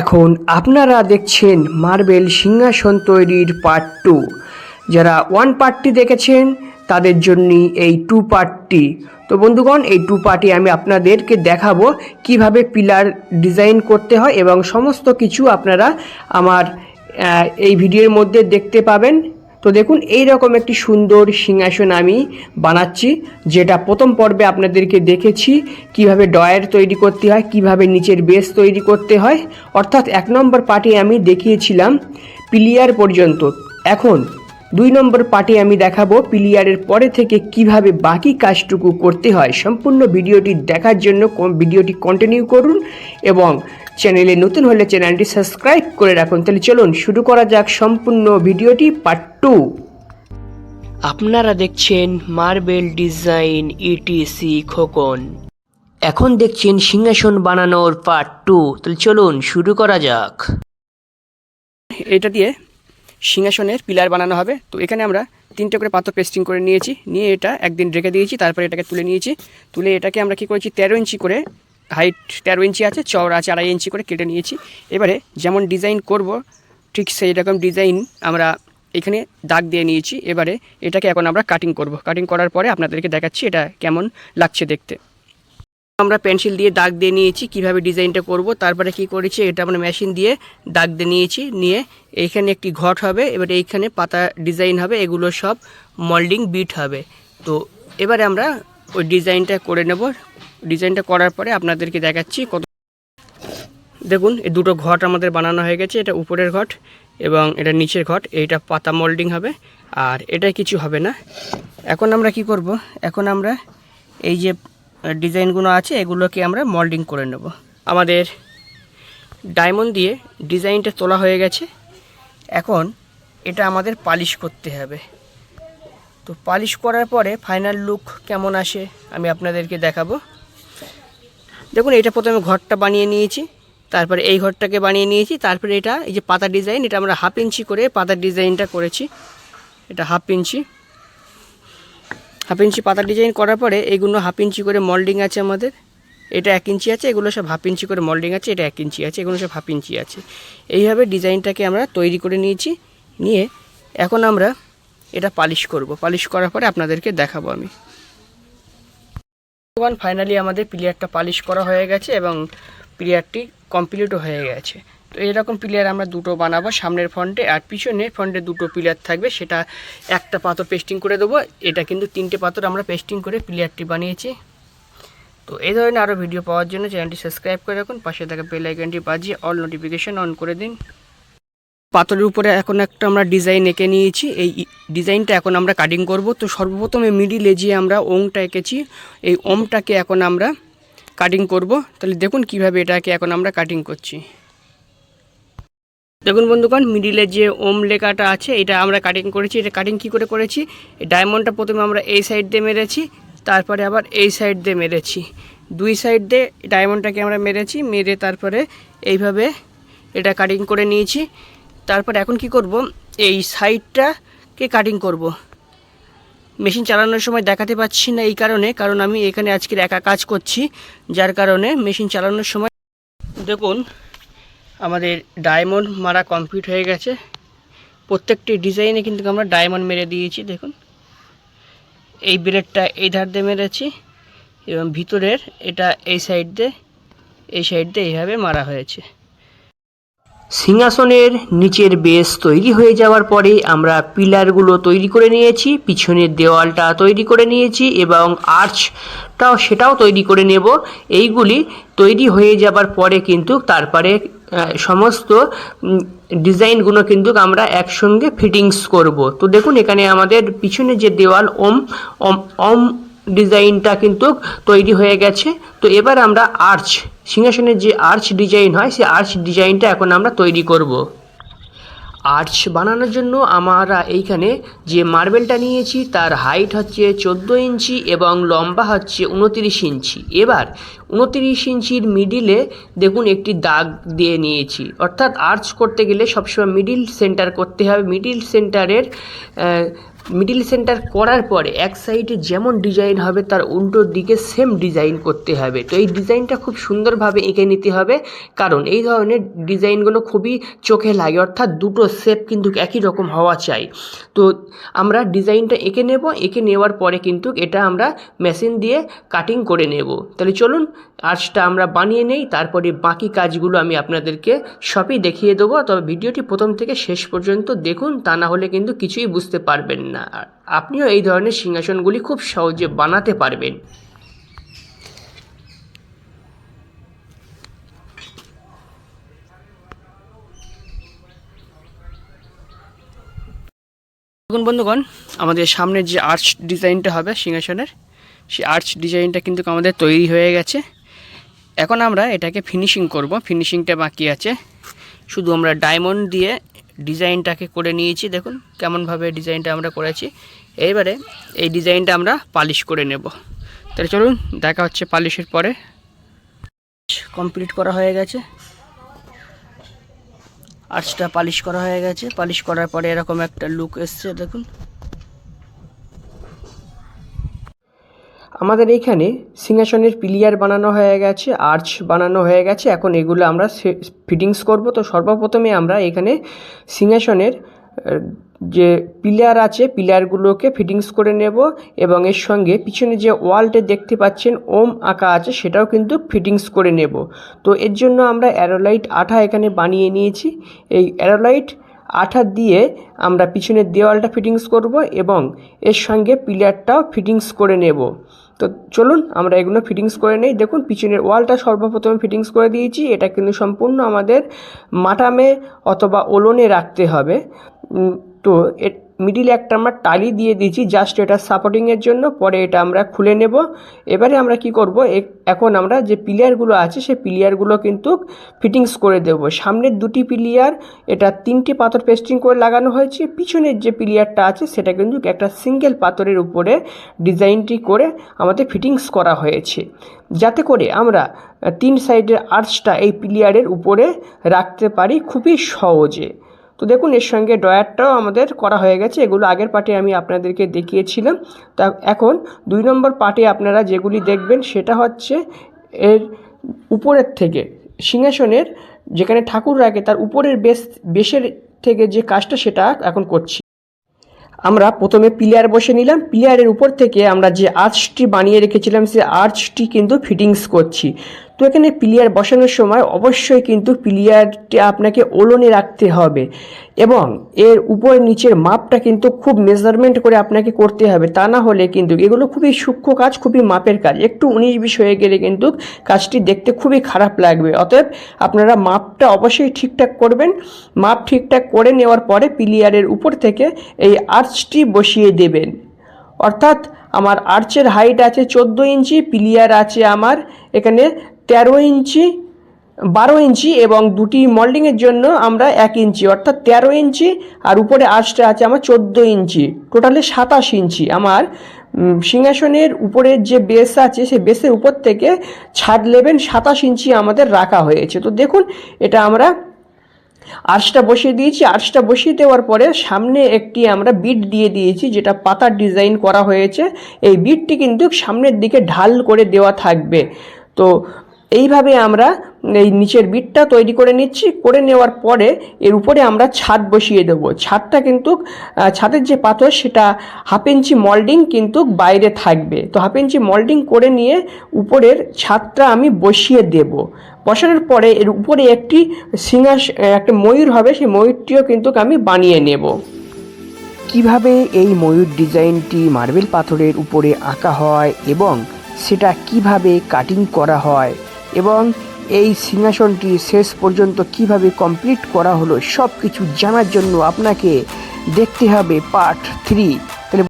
এখন আপনারা দেখছেন মার্বেল সিংহাসন তৈরির পার্ট টু। যারা ওয়ান পার্টটি দেখেছেন, তাদের জন্যই এই টু। পার্টটি তো বন্ধুগণ, এই টু পার্টি আমি আপনাদেরকে দেখাবো কীভাবে পিলার ডিজাইন করতে হয় এবং সমস্ত কিছু আপনারা আমার এই ভিডিওর মধ্যে দেখতে পাবেন। তো দেখুন এই রকম একটি সুন্দর সিংহাসন আমি বানাচ্ছি, যেটা প্রথম পর্বে আপনাদেরকে দেখেছি, কীভাবে ডয়ার তৈরি করতে হয়, কীভাবে নিচের বেস তৈরি করতে হয়। অর্থাৎ এক নম্বর পার্টি আমি দেখিয়েছিলাম পিলিয়ার পর্যন্ত। এখন দুই নম্বর পার্টি আমি দেখাবো পিলিয়ারের পরে থেকে কীভাবে বাকি কাজটুকু করতে হয়। সম্পূর্ণ ভিডিওটি দেখার জন্য ভিডিওটি কন্টিনিউ করুন এবং চ্যানেলে নতুন হলে চ্যানেলটি সাবস্ক্রাইব করে রাখুন। তাহলে চলুন শুরু করা যাক সম্পূর্ণ ভিডিওটি পার্ট টু আপনারা দেখছেন মার্বেল ডিজাইন ইটিসি খোকন। এখন দেখছেন সিংহাসন বানানোর পার্ট টু তাহলে চলুন শুরু করা যাক। এটা দিয়ে সিংহাসনের পিলার বানানো হবে। তো এখানে আমরা তিনটে করে পাথর পেস্টিং করে নিয়েছি। নিয়ে এটা একদিন রেখে দিয়েছি তারপরে এটাকে তুলে নিয়েছি। তুলে এটাকে আমরা কি করেছি? তেরো ইঞ্চি করে হাইট তেরো ইঞ্চি আছে, চওড়া আছে, আড়াই ইঞ্চি করে কেটে নিয়েছি। এবারে যেমন ডিজাইন করব, ঠিক সেই রকম ডিজাইন আমরা এখানে দাগ দিয়ে নিয়েছি। এবারে এটাকে এখন আমরা কাটিং করব। কাটিং করার পরে আপনাদেরকে দেখাচ্ছি এটা কেমন লাগছে দেখতে। আমরা পেন্সিল দিয়ে দাগ দিয়ে নিয়েছি, কীভাবে ডিজাইনটা করব, তারপরে কি করেছি, এটা আমরা মেশিন দিয়ে দাগ দিয়ে নিয়েছি। নিয়ে এইখানে একটি ঘট হবে, এবার এইখানে পাতা ডিজাইন হবে, এগুলো সব মল্ডিং বিট হবে। তো এবারে আমরা ওই ডিজাইনটা করে নেব। ডিজাইনটা করার পরে আপনাদেরকে দেখাচ্ছি কত দেখুন, এই দুটো ঘট আমাদের বানানো হয়ে গেছে। এটা উপরের ঘট এবং এটা নিচের ঘট। এইটা পাতা মোল্ডিং হবে, আর এটা কিছু হবে না। এখন আমরা কি করব? এখন আমরা এই যে ডিজাইনগুলো আছে, এগুলোকে আমরা মোল্ডিং করে নেব। আমাদের ডায়মন্ড দিয়ে ডিজাইনটা তোলা হয়ে গেছে। এখন এটা আমাদের পালিশ করতে হবে। তো পালিশ করার পরে ফাইনাল লুক কেমন আসে আমি আপনাদেরকে দেখাবো। দেখুন, এটা প্রথমে ঘরটা বানিয়ে নিয়েছি। তারপরে এই ঘরটাকে বানিয়ে নিয়েছি। তারপরে এটা, এই যে পাতা ডিজাইন, এটা আমরা হাফ ইঞ্চি করে পাতার ডিজাইনটা করেছি। এটা হাফ ইঞ্চি। হাফ ইঞ্চি পাতা ডিজাইন করার পরে এইগুলো হাফ ইঞ্চি করে মল্ডিং আছে আমাদের। এটা এক ইঞ্চি আছে, এগুলো সব হাফ ইঞ্চি করে মল্ডিং আছে, এটা এক ইঞ্চি আছে, এগুলো সব হাফ ইঞ্চি আছে। এইভাবে ডিজাইনটাকে আমরা তৈরি করে নিয়েছি। নিয়ে এখন আমরা এটা পালিশ করব। পালিশ করার পরে আপনাদেরকে দেখাবো আমি। ফাইনালি আমাদের প্লেয়ারটা পালিশ করা হয়ে গেছে এবং প্লেয়ারটি কমপ্লিটও হয়ে গেছে। তো এরকম প্লেয়ার আমরা দুটো বানাবো সামনের ফ্রন্টে আর পিছনের ফ্রন্টে দুটো প্লেয়ার থাকবে, সেটা একটা পাথর পেস্টিং করে দেবো, এটা কিন্তু তিনটে পাথর আমরা পেস্টিং করে প্লেয়ারটি বানিয়েছি। তো এই ধরনের আরও ভিডিও পাওয়ার জন্য চ্যানেলটি সাবস্ক্রাইব করে রাখুন, পাশে থাকা বেল আইকনটি বাজিয়ে অল নোটিফিকেশন অন করে দিন। পাথরের উপরে এখন একটা আমরা ডিজাইন এঁকে নিয়েছি। এই ডিজাইনটা এখন আমরা কাটিং করব। তো সর্বপ্রথমে মিডিলে যে আমরা ওমটা এঁকেছি, এই ওমটাকে এখন আমরা কাটিং করব। তাহলে দেখুন কীভাবে এটাকে এখন আমরা কাটিং করছি। দেখুন বন্ধুগণ মিডিলে যে ওম লেখাটা আছে, এটা আমরা কাটিং করেছি। এটা কাটিং কি করে করেছি? এই ডায়মন্ডটা প্রথমে আমরা এই সাইড দিয়ে মেরেছি, তারপরে আবার এই সাইড দিয়ে মেরেছি। দুই সাইড দিয়ে ডায়মন্ডটাকে আমরা মেরেছি, মেরে তারপরে এইভাবে এটা কাটিং করে নিয়েছি। তারপর এখন কি করব? এই সাইডটাকে কাটিং করব? মেশিন চালানোর সময় দেখাতে পাচ্ছি না এই কারণে, কারণ আমি এখানে আজকের একা কাজ করছি, যার কারণে মেশিন চালানোর সময় দেখুন, আমাদের ডায়মন্ড মারা কমপ্লিট হয়ে গেছে। প্রত্যেকটি ডিজাইনে কিন্তু আমরা ডায়মন্ড মেরে দিয়েছি, দেখুন। এই ব্লেডটা এই ধার দিয়ে মেরেছি, এবং ভিতরের এটা এই সাইড দিয়ে, এই সাইড দিয়ে এইভাবে মারা হয়েছে। সিংহাসনের নিচের বেস তৈরি হয়ে যাওয়ার পরে আমরা পিলারগুলো তৈরি করে নিয়েছি, পিছনের দেওয়ালটা তৈরি করে নিয়েছি এবং আর্চটাও সেটাও তৈরি করে নেব। এইগুলি তৈরি হয়ে যাবার পরে কিন্তু তারপরে সমস্ত ডিজাইনগুলো কিন্তু আমরা একসঙ্গে ফিটিংস করব। তো দেখুন এখানে আমাদের পিছনে যে দেওয়াল, ওম ওম ওম ডিজাইনটা কিন্তু তৈরি হয়ে গেছে। তো এবার আমরা আর্চ সিংহাসনের যে আর্চ ডিজাইন হয়, সেই আর্চ ডিজাইনটা এখন আমরা তৈরি করব। আর্চ বানানোর জন্য আমরা এইখানে যে মার্বেলটা নিয়েছি, তার হাইট হচ্ছে চোদ্দ ইঞ্চি এবং লম্বা হচ্ছে উনতিরিশ ইঞ্চি। এবার উনতিরিশ ইঞ্চির মিডিলে দেখুন একটি দাগ দিয়ে নিয়েছি। অর্থাৎ আর্চ করতে গেলে সবসময় মিডিল সেন্টার করতে হবে। মিডিল সেন্টারের মিডিল সেন্টার করার পরে এক সাইডে যেমন ডিজাইন হবে, তার উল্টোর দিকে সেম ডিজাইন করতে হবে। তো এই ডিজাইনটা খুব সুন্দরভাবে এঁকে নিতে হবে। কারণ এই ধরনের ডিজাইনগুলো খুবই চোখে লাগে, অর্থাৎ দুটো শেপ কিন্তু একই রকম হওয়া চাই। তো আমরা ডিজাইনটা এঁকে নেব। এঁকে নেওয়ার পরে কিন্তু এটা আমরা মেশিন দিয়ে কাটিং করে নেব। তাহলে চলুন, আর্চটা আমরা বানিয়ে নেই। তারপরে বাকি কাজগুলো আমি আপনাদেরকে সবই দেখিয়ে দেবো। তবে ভিডিওটি প্রথম থেকে শেষ পর্যন্ত দেখুন, তা না হলে কিন্তু কিছুই বুঝতে পারবেন না। আর আপনিও এই ধরনের সিংহাসনগুলি খুব সহজে বানাতে পারবেন। বন্ধুগণ, আমাদের সামনের যে আর্চ ডিজাইনটা হবে সিংহাসনের, সেই আর্চ ডিজাইনটা কিন্তু আমাদের তৈরি হয়ে গেছে। এখন আমরা এটাকে ফিনিশিং করব। ফিনিশিংটা বাকি আছে। শুধু আমরা ডায়মন্ড দিয়ে ডিজাইনটাকে করে নিয়েছি, দেখুন কেমনভাবে ডিজাইনটা আমরা করেছি। এইবারে এই ডিজাইনটা আমরা পালিশ করে নেব। তাহলে চলুন, দেখা হচ্ছে পালিশের পরে। কমপ্লিট করা হয়ে গেছে। আর্চটা পালিশ করা হয়ে গেছে। পালিশ করার পরে এরকম একটা লুক এসছে, দেখুন। আমাদের এইখানে সিংহাসনের পিলিয়ার বানানো হয়ে গেছে, আর্চ বানানো হয়ে গেছে। এখন এগুলো আমরা ফিটিংস করব। তো সর্বপ্রথমে আমরা এখানে সিংহাসনের যে পিলার আছে, পিলারগুলোকে ফিটিংস করে নেব এবং এর সঙ্গে পিছনে যে ওয়ালটে দেখতে পাচ্ছেন, ওম আঁকা আছে, সেটাও কিন্তু ফিটিংস করে নেব। তো এর জন্য আমরা অ্যারোলাইট আঠা এখানে বানিয়ে নিয়েছি। এই অ্যারোলাইট আঠা দিয়ে আমরা পিছনের দেওয়ালটা ফিটিংস করব এবং এর সঙ্গে পিলারটাও ফিটিংস করে নেব। তো চলুন, আমরা এগুলো ফিটিংস করে নিই। দেখুন, পিছনের ওয়ালটা সর্বপ্রথমে ফিটিংস করে দিয়েছি। এটা কিন্তু সম্পূর্ণ আমাদের মাটামে অথবা ওলনে রাখতে হবে। তো মিডিলে একটা আমরা টালি দিয়ে দিয়েছি জাস্ট এটা সাপোর্টিংয়ের জন্য, পরে এটা আমরা খুলে নেব। এবারে আমরা কি করব? এখন আমরা যে পিলিয়ারগুলো আছে, সেই পিলিয়ারগুলো কিন্তু ফিটিংস করে দেব। সামনের দুটি পিলিয়ার এটা তিনটি পাথর পেস্টিং করে লাগানো হয়েছে। পিছনের যে পিলিয়ারটা আছে, সেটা কিন্তু একটা সিঙ্গেল পাথরের উপরে ডিজাইনটি করে আমাদের ফিটিংস করা হয়েছে। যাতে করে আমরা তিন সাইডের আর্চটা এই পিলিয়ারের উপরে রাখতে পারি খুবই সহজে। তো দেখুন, এর সঙ্গে ডয়ারটাও আমাদের করা হয়ে গেছে। এগুলো আগের পার্টে আমি আপনাদেরকে দেখিয়েছিলাম। তা এখন দুই নম্বর পার্টে আপনারা যেগুলি দেখবেন, সেটা হচ্ছে এর উপরের থেকে, সিংহাসনের, যেখানে ঠাকুর রাখে, তার উপরের বেশ, বেশের থেকে যে কাজটা, সেটা এখন করছি। আমরা প্রথমে পিলিয়ার বসে নিলাম। পিলিয়ারের উপর থেকে আমরা যে আর্চটি বানিয়ে রেখেছিলাম, সে আর্চটি কিন্তু ফিটিংস করছি। তো এখানে পিলিয়ার বসানোর সময় অবশ্যই কিন্তু পিলিয়ারটি আপনাকে ওলনে রাখতে হবে এবং এর উপর নিচের মাপটা কিন্তু খুব মেজারমেন্ট করে আপনাকে করতে হবে। তা না হলে কিন্তু এগুলো খুবই সূক্ষ্ম কাজ, খুবই মাপের কাজ। একটু উনিশ বিশ হয়ে গেলে কিন্তু কাজটি দেখতে খুবই খারাপ লাগবে। অতএব আপনারা মাপটা অবশ্যই ঠিকঠাক করবেন। মাপ ঠিকঠাক করে নেওয়ার পরে পিলিয়ারের উপর থেকে এই আর্চটি বসিয়ে দেবেন। অর্থাৎ আমার আর্চের হাইট আছে চোদ্দ ইঞ্চি, পিলিয়ার আছে আমার এখানে তেরো ইঞ্চি, বারো ইঞ্চি এবং দুটি মল্ডিংয়ের জন্য আমরা এক ইঞ্চি, অর্থাৎ তেরো ইঞ্চি আর উপরে আর্চটা আছে আমার চোদ্দ ইঞ্চি। টোটালে সাতাশ ইঞ্চি। আমার সিংহাসনের উপরের যে বেস আছে, সেই বেসের উপর থেকে ছাদ লেবেন সাতাশ ইঞ্চি আমাদের রাখা হয়েছে। তো দেখুন, এটা আমরা আর্চটা বসিয়ে দিয়েছি। আর্চটা বসিয়ে দেওয়ার পরে সামনে একটি আমরা বিট দিয়ে দিয়েছি, যেটা পাতার ডিজাইন করা হয়েছে। এই বিটটি কিন্তু সামনের দিকে ঢাল করে দেওয়া থাকবে। তো এইভাবে আমরা এই নিচের বিটটা তৈরি করে নিচ্ছি। করে নেওয়ার পরে এর উপরে আমরা ছাদ বসিয়ে দেবো। ছাদটা কিন্তু ছাদের যে পাথর সেটা হাফ ইঞ্চি মল্ডিং কিন্তু বাইরে থাকবে। তো হাফ ইঞ্চি মল্ডিং করে নিয়ে উপরের ছাদটা আমি বসিয়ে দেব। বসানোর পরে এর উপরে একটি সিংহাস, একটা ময়ূর হবে। সেই ময়ূরটিও কিন্তু আমি বানিয়ে নেব। কীভাবে এই ময়ূর ডিজাইনটি মার্বেল পাথরের উপরে আঁকা হয় এবং সেটা কীভাবে কাটিং করা হয় এবং এই সিংহাসনটি শেষ পর্যন্ত কীভাবে কমপ্লিট করা হলো সব কিছু জানার জন্য আপনাকে দেখতে হবে পার্ট থ্রি